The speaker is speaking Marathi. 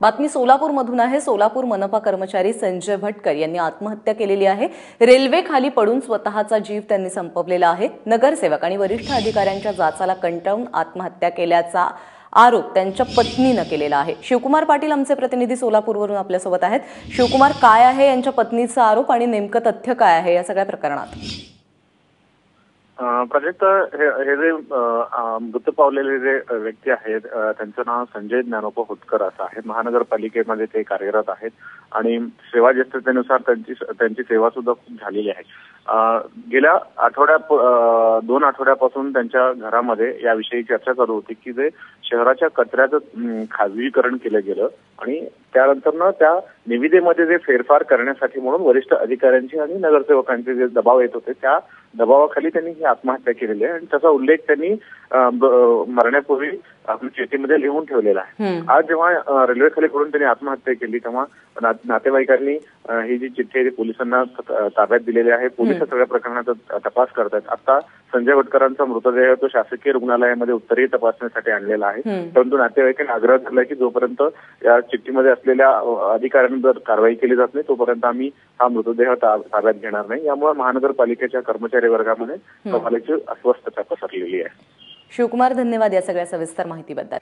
बातमी सोलापूरमधून आहे. सोलापूर मनपा कर्मचारी संजय भटकर यांनी आत्महत्या केलेली आहे. रेल्वे खाली पडून स्वतःचा जीव त्यांनी संपवलेला आहे. नगरसेवक आणि वरिष्ठ अधिकाऱ्यांच्या जाचाला कंटाळून आत्महत्या केल्याचा आरोप त्यांच्या पत्नीनं केलेला आहे. शिवकुमार पाटील आमचे प्रतिनिधी सोलापूरवरून आपल्यासोबत आहेत. शिवकुमार काय आहे यांच्या पत्नीचा आरोप आणि नेमकं तथ्य काय आहे या सगळ्या प्रकरणात? प्राजक्त हे हे जे मृत पावलेले जे व्यक्ती आहेत त्यांचं नाव संजय ज्ञानोप होतकर असं आहे. महानगरपालिकेमध्ये ते कार्यरत आहेत आणि सेवा ज्येष्ठतेनुसार त्यांची त्यांची सेवा सुद्धा खूप झालेली आहे. गेल्या आठवड्या दोन आठवड्यापासून त्यांच्या घरामध्ये याविषयी चर्चा चालू होती की जे शहराच्या कचऱ्याचं खाजगीकरण केलं गेलं आणि त्यानंतर त्या निविदेमध्ये जे फेरफार करण्यासाठी म्हणून वरिष्ठ अधिकाऱ्यांची आणि नगरसेवकांचे जे दबाव येत होते त्या दबावाखाली त्यांनी ही आत्महत्या केलेली आहे आणि त्याचा उल्लेख त्यांनी मरण्यापूर्वी आपल्या चिठ्ठीमध्ये लिहून ठेवलेला आहे. आज जेव्हा रेल्वे खाली पडून त्यांनी आत्महत्या केली तेव्हा नातेवाईकांनी ही जी चिठ्ठी आहे ती पोलिसांना ताब्यात दिलेली आहे. पोलीस सगळ्या प्रकरणाचा तपास करतायत. आता संजय वटकरांचा मृतदेह तो शासकीय रुग्णालयामध्ये उत्तरीय तपासणीसाठी आणलेला आहे. परंतु नातेवाईकांनी आग्रह धरला की जोपर्यंत या चिठ्ठीमध्ये असलेल्या अधिकाऱ्यांवर कारवाई केली जात नाही तोपर्यंत आम्ही हा मृतदेह ताब्यात घेणार नाही. यामुळे महानगरपालिकेच्या कर्मचारी वर्गामध्ये कमालीची अस्वस्थता पसरलेली आहे. शिवकुमार धन्यवाद या सगळ्या सविस्तर माहितीबद्दल.